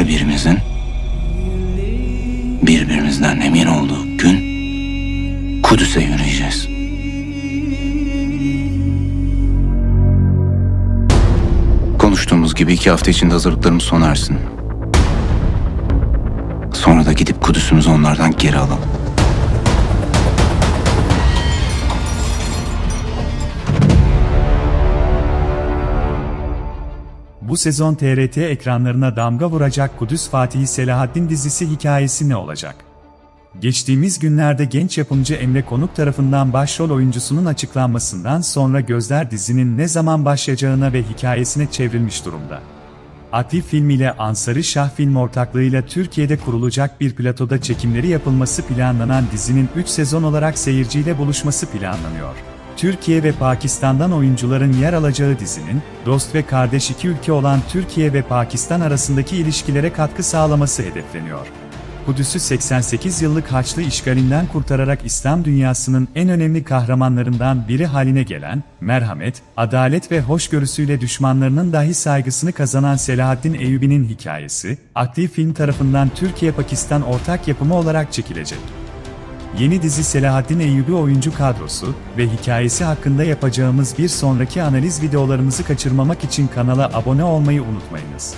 her birimizin birbirimizden emin olduğu gün Kudüs'e yürüyeceğiz. Konuştuğumuz gibi iki hafta içinde hazırlıklarımız sona ersin. Sonra da gidip Kudüs'ümüzü onlardan geri alalım. Bu sezon TRT ekranlarına damga vuracak Kudüs Fatihi Selahaddin dizisi hikayesi ne olacak? Geçtiğimiz günlerde genç yapımcı Emre Konuk tarafından başrol oyuncusunun açıklanmasından sonra gözler dizinin ne zaman başlayacağına ve hikayesine çevrilmiş durumda. Aktif Film ile Ansarı Şah Film ortaklığıyla Türkiye'de kurulacak bir platoda çekimleri yapılması planlanan dizinin 3 sezon olarak seyirciyle buluşması planlanıyor. Türkiye ve Pakistan'dan oyuncuların yer alacağı dizinin, dost ve kardeş iki ülke olan Türkiye ve Pakistan arasındaki ilişkilere katkı sağlaması hedefleniyor. Kudüs'ü 88 yıllık Haçlı işgalinden kurtararak İslam dünyasının en önemli kahramanlarından biri haline gelen, merhamet, adalet ve hoşgörüsüyle düşmanlarının dahi saygısını kazanan Selahaddin Eyyubi'nin hikayesi, Aktif Film tarafından Türkiye-Pakistan ortak yapımı olarak çekilecek. Yeni dizi Selahaddin Eyyubi oyuncu kadrosu ve hikayesi hakkında yapacağımız bir sonraki analiz videolarımızı kaçırmamak için kanala abone olmayı unutmayınız.